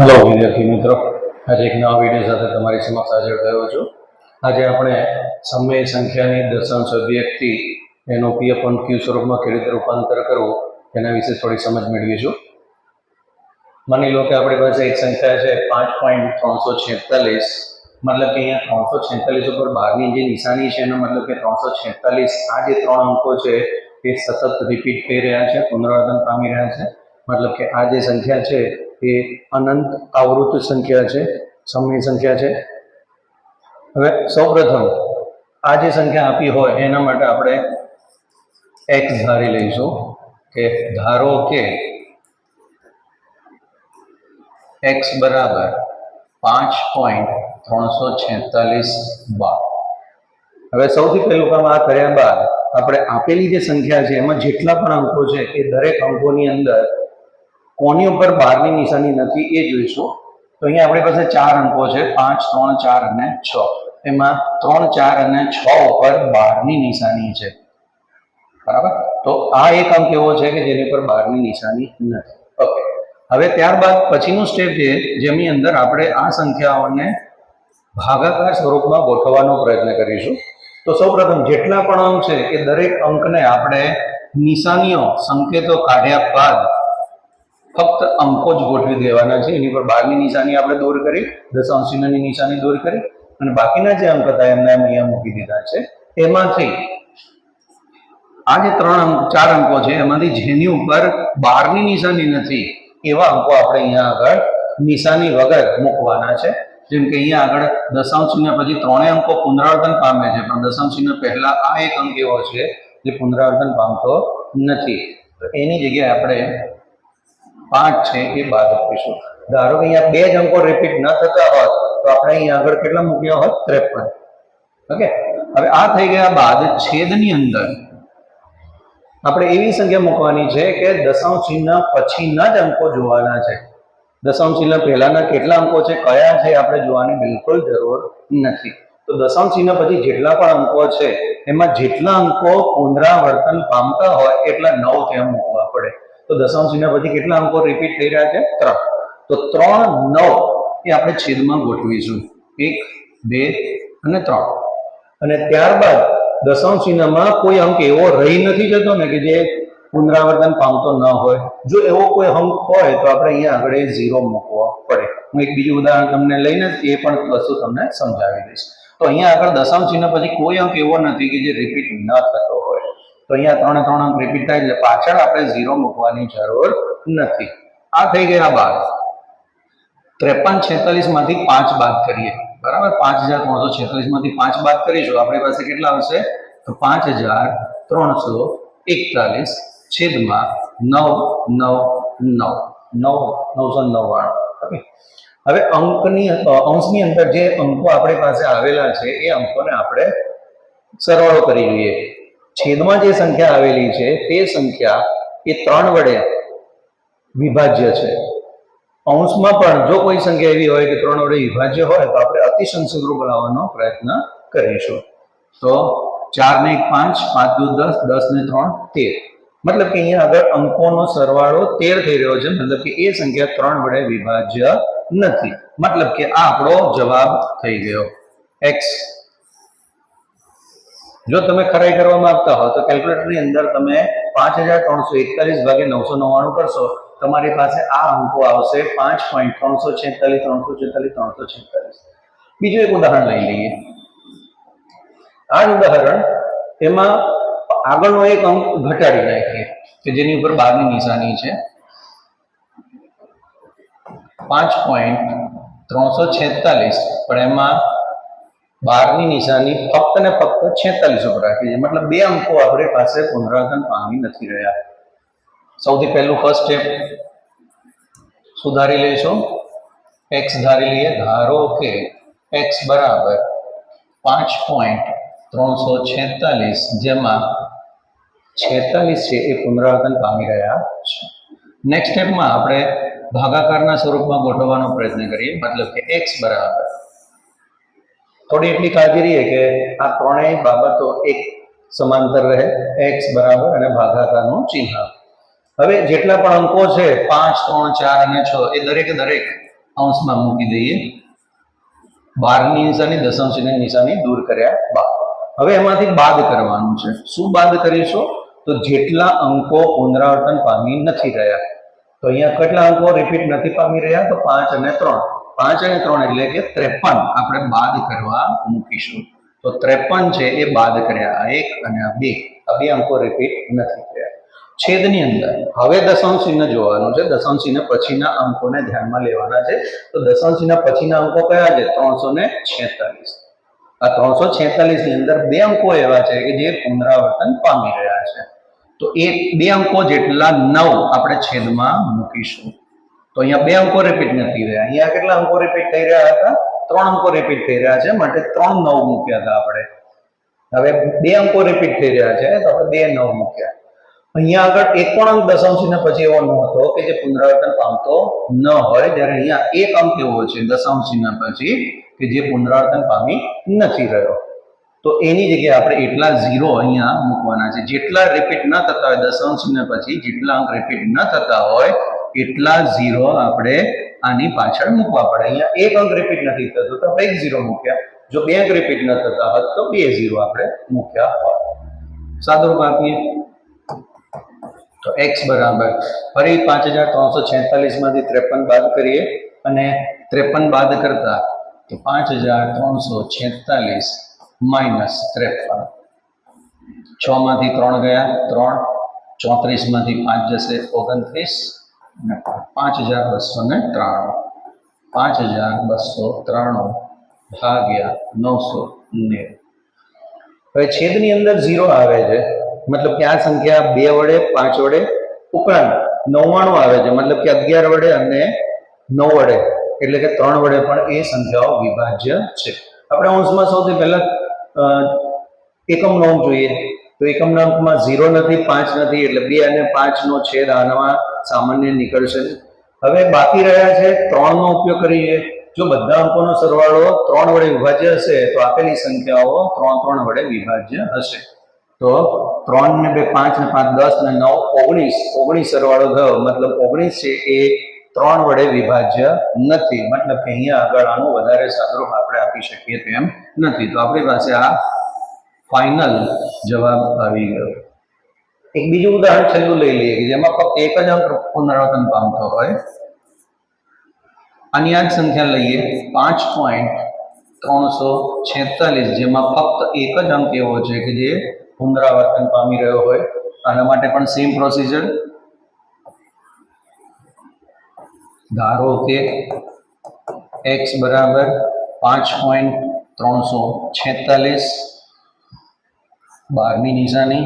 Hello વિદ્યાર્થી મિત્રો. આજે એક નવા વીડિયો સાથે તમારી સમક્ષ હાજર થયો છું. આજે આપણે સમય સંખ્યાની દશાંશ અભિવ્યક્તિ, એનો પી અપોન ક્યુ સ્વરૂપમાં કેવી રીતે રૂપાંતર કરવું, એના વિશે થોડી સમજ મેળવીશું. માની લો કે આપણી પાસે એક સંખ્યા છે પાંચ પોઈન્ટ ત્રણસો છેતાલીસ. મતલબ કે અહીંયા ત્રણસો છેતાલીસ ઉપર બારની જે નિશાની છે, એનો મતલબ કે ત્રણસો છેતાલીસ, આ જે ત્રણ અંકો છે, એ સતત રિપીટ થઈ રહ્યા છે, પુનરાવર્તન પામી રહ્યા છે. મતલબ કે આ જે સંખ્યા છે એ અનંત આવૃત સંખ્યા છે, સમય સંખ્યા છે. હવે સૌપ્રથમ આ જે સંખ્યા આપી હોય એના માટે આપણે એક્સ ધારી લઈશું કે ધારો કે એક્સ બરાબર પાંચ પોઈન્ટ ત્રણસો છેતાલીસ બાર. હવે સૌથી પહેલું કામ આ કર્યા બાદ આપણે આપેલી જે સંખ્યા છે, એમાં જેટલા પણ અંકો છે એ દરેક અંકોની અંદર કોની ઉપર બારની નિશાની નથી એ જોઈશું. તો અહીંયા આપણી પાસે ચાર અંકો છે, પાંચ, ત્રણ, ચાર અને છ. એમાં ત્રણ, ચાર અને છ ઉપર બારની નિશાની છે. બરાબર? તો આ એક અંક એવો છે કે જેની પર બારની નિશાની નથી. ઓકે હવે ત્યારબાદ પછીનું સ્ટેપ છે, જેની અંદર આપણે આ સંખ્યાઓને ભાગાકાર સ્વરૂપમાં ગોઠવવાનો પ્રયત્ન કરીશું. તો સૌપ્રથમ જેટલા પણ અંક છે એ દરેક અંકને આપણે નિશાનીઓ, સંકેતો કાઢ્યા બાદ ફક્ત અંકો જ ગોઠવી દેવાના છે. એની પર બારની નિશાની આપણે દૂર કરી, દશાંશીનાની નિશાની દૂર કરી અને બાકીના જે અંક હતા એમને એમ અહીંયા મૂકી દીધા છે. એમાંથી આ જે ત્રણ અંક, ચાર અંકો છે, એમાંથી જેની ઉપર બારની નિશાની નથી, એવા અંકો આપણે અહીંયા આગળ નિશાની વગર મૂકવાના છે. જેમ કે અહીંયા આગળ દશાંશ પછી ત્રણેય અંકો પુનરાવર્તન પામે છે, પણ દશાંશ ચિહ્ન પહેલા આ એક અંક એવો છે જે પુનરાવર્તન પામતો નથી. તો એની જગ્યાએ આપણે પાંચ છે એ બાદ આપીશું. ધારો કે અહીંયા બે જ અંકો રિપીટ ન થતા હોત, તો આપણે અહીંયા આગળ કેટલા મૂક્યા હોત? ત્રેપન. ઓકે? હવે આ થઈ ગયા બાદ છેદની અંદર. આપણે એવી સંખ્યા મૂકવાની છે કે દશાંશ ચિહ્ન પછીના જ અંકો જોવાના છે. દશાંશ ચિહ્ન પહેલાના કેટલા અંકો છે, કયા છે આપણે જોવાની બિલકુલ જરૂર નથી. તો દશાંશ ચિહ્ન પછી જેટલા પણ અંકો છે, એમાં જેટલા અંકો પુનરાવર્તન પામતા હોય, એટલા નવ ત્યાં મૂકવા પડે. તો દશાંશ ચિહ્ન પછી કેટલા અંકો રિપીટ થઈ રહ્યા છે? ત્રણ. તો ત્રણ, નવ એ આપણે છેદમાં ગોઠવીશું. એક, બે અને ત્રણ. અને ત્યારબાદ દશાંશ ચિહ્નમાં કોઈ અંક એવો રહી નથી જતો ને કે જે પુનરાવર્તન પામતો ન હોય. જો એવો કોઈ અંક હોય તો આપણે અહીંયા આગળ ઝીરો મૂકવો પડે. હું એક બીજું ઉદાહરણ તમને લઈને એ પણ વસ્તુ તમને સમજાવી દઈશ. તો અહીંયા આગળ દશાંશ ચિહ્ન પછી કોઈ અંક એવો નથી કે જે રિપીટ ન થતો હોય. તો અહીંયા ત્રણે ત્રણ અંક રિપીટ થાય એટલે પાછળ આપણે ઝીરો મૂકવાની જરૂર નથી. આ થઈ ગયા બાદ ત્રેપન છેતાલીસમાંથી પાંચ બાદ કરીએ. બરાબર? પાંચ હજાર ત્રણસો છેતાલીસમાંથી પાંચ બાદ કરીશું આપણી પાસે કેટલા આવશે? તો પાંચ હજાર ત્રણસો એકતાલીસ છેદમાં નવ નવ નવ. નવ નવસો નવ્વાણું. હવે અંકની અંશની અંદર જે અંકો આપણી પાસે આવેલા છે, એ અંકોને આપણે સરવાળો કરી લઈએ. છેદમાં જે સંખ્યા આવેલી છે, તે સંખ્યા એ ત્રણ વડે વિભાજ્ય છે. અંશમાં પણ જો કોઈ સંખ્યા એવી હોય કે ત્રણ વડે વિભાજ્ય હોય, તો આપણે અતિશંસગ્રહ બનાવવાનો પ્રયત્ન કરીશું. તો ચાર ને એક પાંચ પાંચ દુ દસ દસ ને ત્રણ, તેર. મતલબ કે અહીંયા આગળ અંકોનો સરવાળો તેર થઈ રહ્યો છે, મતલબ કે એ સંખ્યા ત્રણ વડે વિભાજ્ય નથી. મતલબ કે આ આપણો જવાબ થઈ ગયો. એક્સ જો તમે ખરાઈ કરવા માંગતા હો, તો કેલ્ક્યુલેટરની અંદર તમે પાંચ હજાર ત્રણસો એકતાલીસ ભાગે નવસો નવ્વાણું કરશો. તમારી પાસે આ અંકો આવશે પાંચ પોઈન્ટ ત્રણસો છેતાલીસ ત્રણસો છેતાલીસ ત્રણસો છેતાલીસ. બીજું એક ઉદાહરણ લઈ લઈએ. આ જ ઉદાહરણ એમાં આગળનો એક અંક ઘટાડી નાખીએ, કે જેની ઉપર બારની નિશાની છે. પાંચ પોઈન્ટ ત્રણસો છેતાલીસ, પણ એમાં બારની નિશાની ફક્ત ને ફક્ત છેતાલીસ ઉપર રાખી છે. મતલબ બે અંકો આપણી પાસે પુનરાવર્તન પામી નથી રહ્યા. સૌથી પહેલું ફર્સ્ટ સ્ટેપ સુધારી લઈશું. એક્સ ધારી લઈએ. ધારો કે એક્સ બરાબર પાંચ પોઈન્ટ ત્રણસો છેતાલીસ જેમાં છેતાલીસ છે એ પુનરાવર્તન પામી રહ્યા છે. નેક્સ્ટ સ્ટેપમાં આપણે ભાગાકારના સ્વરૂપમાં ગોઠવવાનો પ્રયત્ન કરીએ. મતલબ કે એક્સ બરાબર થોડી એટલી કાળજી રહીએ કે આ ત્રણેય બાબતો એક સમાંતર રહે એક્સ બરાબર અને ભાગાકારનું ચિહ્ન. હવે જેટલા પણ અંકો છે, પાંચ, ત્રણ, ચાર અને છ, એ દરેકે દરેક અંશમાં મૂકી દઈએ. બારની નિશાની, દશાંશની નિશાની દૂર કર્યા બાદ. હવે એમાંથી બાદ કરવાનું છે. શું બાદ કરીશું? તો જેટલા અંકો પુનરાવર્તન પામી નથી રહ્યા. તો અહીંયા કેટલા અંકો રિપીટ નથી પામી રહ્યા? તો પાંચ અને ત્રણ. પાંચ અને ત્રણ એટલે કે ત્રેપન. આપણે બાદ કરવા મૂકીશું. તો ત્રેપન છે એ બાદ કર્યા. એક અને આ બે. આ બે અંકો રિપીટ નથી કર્યા છેદની અંદર. હવે દશાંશ ચિહ્ન જોવાનું છે. દશાંશ ચિહ્ન પછીના અંકોને ધ્યાનમાં લેવાના છે. તો દશાંશ ચિહ્ન પછીના અંકો કયા છે? ત્રણસો ને છેતાલીસ. આ ત્રણસો છેતાલીસની અંદર બે અંકો એવા છે કે જે પુનરાવર્તન પામી રહ્યા છે. તો એ બે અંકો જેટલા નવ આપણે છેદમાં મૂકીશું. તો અહીંયા બે અંકો રિપીટ નથી રહ્યા. અહીંયા કેટલા અંકો રિપીટ થઈ રહ્યા હતા? ત્રણ અંકો રિપીટ થઈ રહ્યા છે. માટે ત્રણ નવ મૂક્યા હતા આપણે. હવે બે અંકો રિપીટ થઈ રહ્યા છે, તો આપણે બે નવ મૂક્યા. અહીંયા આગળ એક પણ અંક દશાંશને પછી એવો ન હતો કે જે પુનરાવર્તન પામતો ન હોય, જ્યારે અહીંયા એક અંક એવો છે દશાંશના પછી કે જે પુનરાવર્તન પામી નથી રહ્યો. તો એની જગ્યાએ આપણે એટલા ઝીરો અહીંયા મૂકવાના છે. જેટલા રિપીટ ન થતા હોય દશાંશને પછી જેટલા અંક રિપીટ ન થતા હોય એટલા ઝીરો આપણે આની પાછળ મૂકવા પડે. અહીંયા એક અંક રિપીટ નથી થતો, તો આપણે એક ઝીરો મૂક્યા. જો બે અંક રિપીટ ન થતા હોત, તો બે ઝીરો આપણે મૂક્યા હોત. સાદુરૂપ આપીએ તો એક્સ બરાબર. ફરી પાંચ હજાર ત્રણસો છેતાલીસમાંથી ત્રેપન બાદ કરીએ. અને ત્રેપન બાદ કરતા તો પાંચ હજાર ત્રણસો છેતાલીસ માઇનસ ત્રેપન. છ માંથી ત્રણ ગયા, ત્રણ. ચોત્રીસમાંથી પાંચ જશે, ઓગણત્રીસ. અને પાંચ હજાર બસો ને ત્રાણું. પાંચ હજાર બસો ત્રાણું ભાગ્યા નવસો નેવું. હવે છેદની અંદર ઝીરો આવે છે. મતલબ કે આ સંખ્યા બે વડે પાંચ વડે ઉપરાંત નવ્વાણું આવે છે. મતલબ કે અગિયાર વડે અને નવ વડે. એટલે કે ત્રણ વડે પણ એ સંખ્યાઓ વિભાજ્ય છે. આપણે અંશમાં સૌથી પહેલાં અ, એકમનો અંક જોઈએ. તો એકમના અંકમાં ઝીરો નથી, પાંચ નથી, એટલે બે અને પાંચનો છેદ આનામાં સામાન્ય નીકળશે. હવે બાકી રહ્યા છે ત્રણનો ઉપયોગ કરીએ. જો બધા અંકોનો સરવાળો ત્રણ વડે વિભાજ્ય હશે, તો આપેલી સંખ્યાઓ ત્રણ ત્રણ વડે વિભાજ્ય હશે. તો ત્રણ ને બે પાંચ ને પાંચ દસ ને નવ, ઓગણીસ. ઓગણીસ સરવાળો થયો, મતલબ ઓગણીસ છે એ ત્રણ વડે વિભાજ્ય નથી. મતલબ કે અહીંયા આગળ આનું વધારે સાદરૂપ આપણે આપી શકીએ તેમ નથી. તો આપણી પાસે આ ફાઇનલ જવાબ આવી ગયો. એક બીજું ઉદાહરણ છેલ્લું લઈ લઈએ કે જેમાં ફક્ત એક જ અંક પુનરાવર્તન પામતો હોય. આની આ જ સંખ્યા લઈએ પાંચ પોઈન્ટ ત્રણસો છેતાલીસ, જેમાં ફક્ત એક જ અંક એવો છે કે જે પુનરાવર્તન પામી રહ્યો હોય. આના માટે પણ સેમ પ્રોસિજર ધારો કે એક્સ બરાબર પાંચ પોઈન્ટ ત્રણસો છેતાલીસ બારમી નિશાની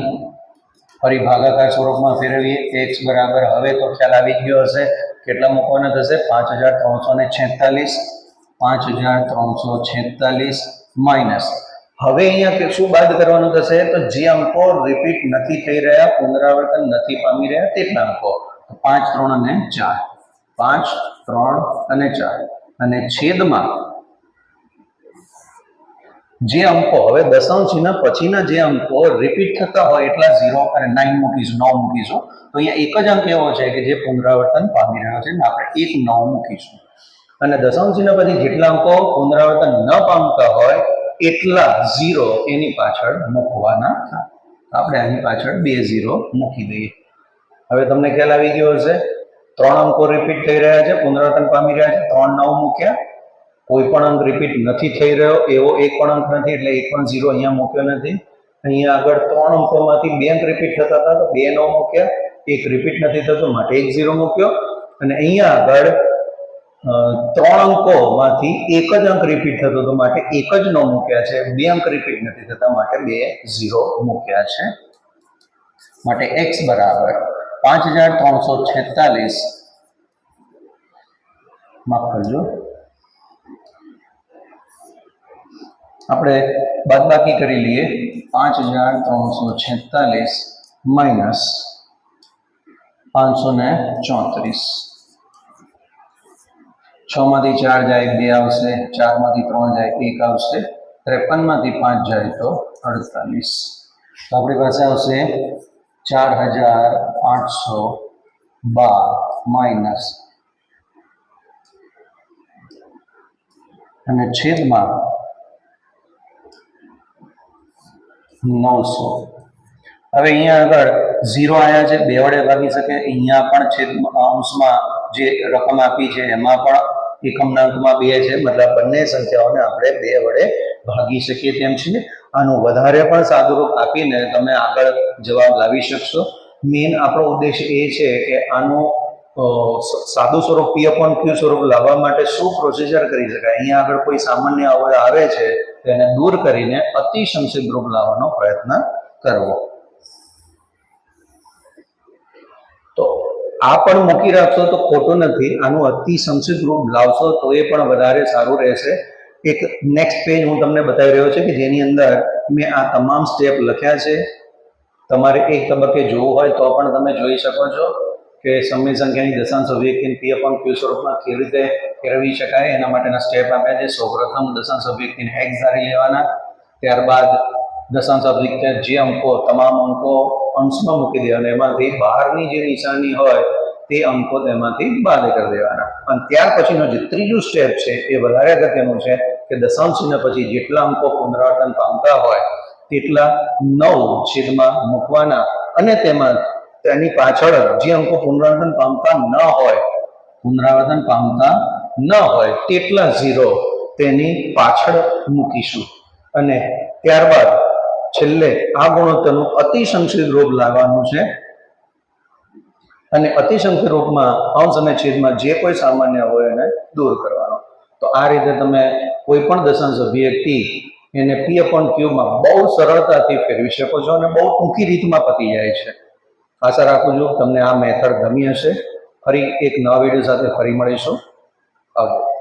ફરી ભાગાકાર સ્વરૂપમાં ફેરવીએ એક્સ બરાબર. હવે તો ખ્યાલ આવી ગયો હશે, કેટલા મૂકવાના થશે? પાંચ હજાર ત્રણસો ને છેતાલીસ. પાંચ હજાર ત્રણસો છેતાલીસ માઇનસ. હવે અહીંયા શું બાદ કરવાનું થશે? તો જે અંકો રિપીટ નથી થઈ રહ્યા, પુનરાવર્તન નથી પામી રહ્યા, તેટલા અંકો. પાંચ, ત્રણ અને ચાર. પાંચ, ત્રણ અને ચાર. અને છેદમાં જે અંકો હવે દશાંશના પછીના જે અંકો રિપીટ થતા હોય એટલા ઝીરો અને નાઇન મૂકીશું, નવ મૂકીશું. તો અહીંયા એક જ અંક એવો છે કે જે પુનરાવર્તન પામી રહ્યો છે આપણે એક નવ મૂકીશું. અને દશાંશના પછી જેટલા અંકો પુનરાવર્તન ન પામતા હોય એટલા ઝીરો એની પાછળ મૂકવાના આપણે આની પાછળ બે ઝીરો મૂકી દઈએ. હવે તમને ખ્યાલ આવી ગયો હશે, ત્રણ અંકો રિપીટ થઈ રહ્યા છે, પુનરાવર્તન પામી રહ્યા છે, ત્રણ નવ મૂક્યા કોઈ પણ અંક રિપીટ નથી થઈ રહ્યો, એવો એક પણ અંક નથી, એટલે એક પણ ઝીરો અહીંયા મૂક્યો નથી. અહીંયા આગળ ત્રણ અંકોમાંથી બે અંક રિપીટ થતા હતા, તો બે નો મૂક્યા, એક રિપીટ નથી થતો, માટે એક ઝીરો મૂક્યો. અને અહીંયા આગળ ત્રણ અંકોમાંથી એક જ અંક રિપીટ થતો હતો, માટે એક જ નો મૂક્યા છે. બે અંક રિપીટ નથી થતા, માટે બે ઝીરો મૂક્યા છે. માટે એક્સ બરાબર પાંચ હજાર ત્રણસો છેતાલીસ. માફ કરજો. આપણે બાદબાકી કરી લઈએ. પાંચ હજાર ત્રણસો છેતાલીસ માઇનસ પાંચસો ને ચોત્રીસ. છ માંથી ચાર જાય, બે આવશે. ચારમાંથી ત્રણ જાય, એક આવશે. ત્રેપનમાંથી પાંચ જાય તો અડતાલીસ. તો આપણી પાસે આવશે ચાર હજાર આઠસો બાર માઇનસ અને છેદમાં નવસો હવે અહીંયા આગળ ઝીરો આવ્યા છે, બે વડે ભાગી શકે. અહીંયા પણ છેદ અંશમાં જે રકમ આપી છે, એમાં પણ એકમના અંકમાં બે છે. મતલબ બંને સંખ્યાઓને આપણે બે વડે ભાગી શકીએ તેમ છીએ આનું વધારે પણ સાદુરૂપ આપીને તમે આગળ જવાબ લાવી શકશો. મેઇન આપણો ઉદ્દેશ એ છે કે આનું સાદું સ્વરૂપ પી અપોન ક્યુ સ્વરૂપ લાવવા માટે શું પ્રોસિજર કરી શકાય? અહીંયા આગળ કોઈ સામાન્ય અવયવ આવે છે તેને દૂર કરીને અતિ સંક્ષિપ્ત રૂપ લાવવાનો પ્રયત્ન કરવો. તો આ પણ મૂકી રાખશો તો ખોટું નથી. આનું અતિ સંક્ષિપ્ત રૂપ લાવશો તો એ પણ વધારે સારું રહેશે. એક નેક્સ્ટ પેજ હું તમને બતાવી રહ્યો છું કે જેની અંદર મેં આ તમામ સ્ટેપ લખ્યા છે. તમારે એક તબક્કે જોવું હોય તો પણ તમે જોઈ શકો છો. કે સમય સંખ્યાની દશાંશ અભિવ્યક્તિને પી અપોન ક્યુ સ્વરૂપમાં કેવી રીતે ફેરવી શકાય, એના માટેના સ્ટેપ આપ્યા છે. સૌપ્રથમ દશાંશ અભિવ્યક્તિને એક્સ ધારી લેવાના, ત્યારબાદ દશાંશ અભિવ્યક્તિ જે અંકો, તમામ અંકો અંશમાં મૂકી દેવાના એમાંથી બહારની જે નિશાની હોય, તે અંકો તેમાંથી બાદ કરી દેવાના. અને ત્યાર પછીનો જે ત્રીજું સ્ટેપ છે, એ વધારે અગત્યનું છે કે દશાંશ પછી જેટલા અંકો પુનરાવર્તન પામતા હોય, તેટલા નવ છેદમાં મૂકવાના અને તેમાં તેની પાછળ જે અંકો પુનરાવર્તન પામતા ન હોય, પુનરાવર્તન પામતા ન હોય, તેટલા ઝીરો તેની પાછળ મૂકીશું. અને ત્યારબાદ છેલ્લે આ ગુણોત્તરનું અતિસંક્ષિત રૂપ લાવવાનું છે. અને અતિસંખ્ય રૂપમાં અંશ અને છેદમાં જે કોઈ સામાન્ય હોય એને દૂર કરવાનો. તો આ રીતે તમે કોઈ પણ દશાંશ અભિવ્યક્તિ એને પી અપોન ક્યુમાં બહુ સરળતાથી ફેરવી શકો છો અને બહુ ટૂંકી રીતમાં પતી જાય છે. આશા રાખું છું. તમને આ મેથડ ગમી હશે. ફરી એક નવા વીડિયો સાથે ફરી મળીશું. આવજો.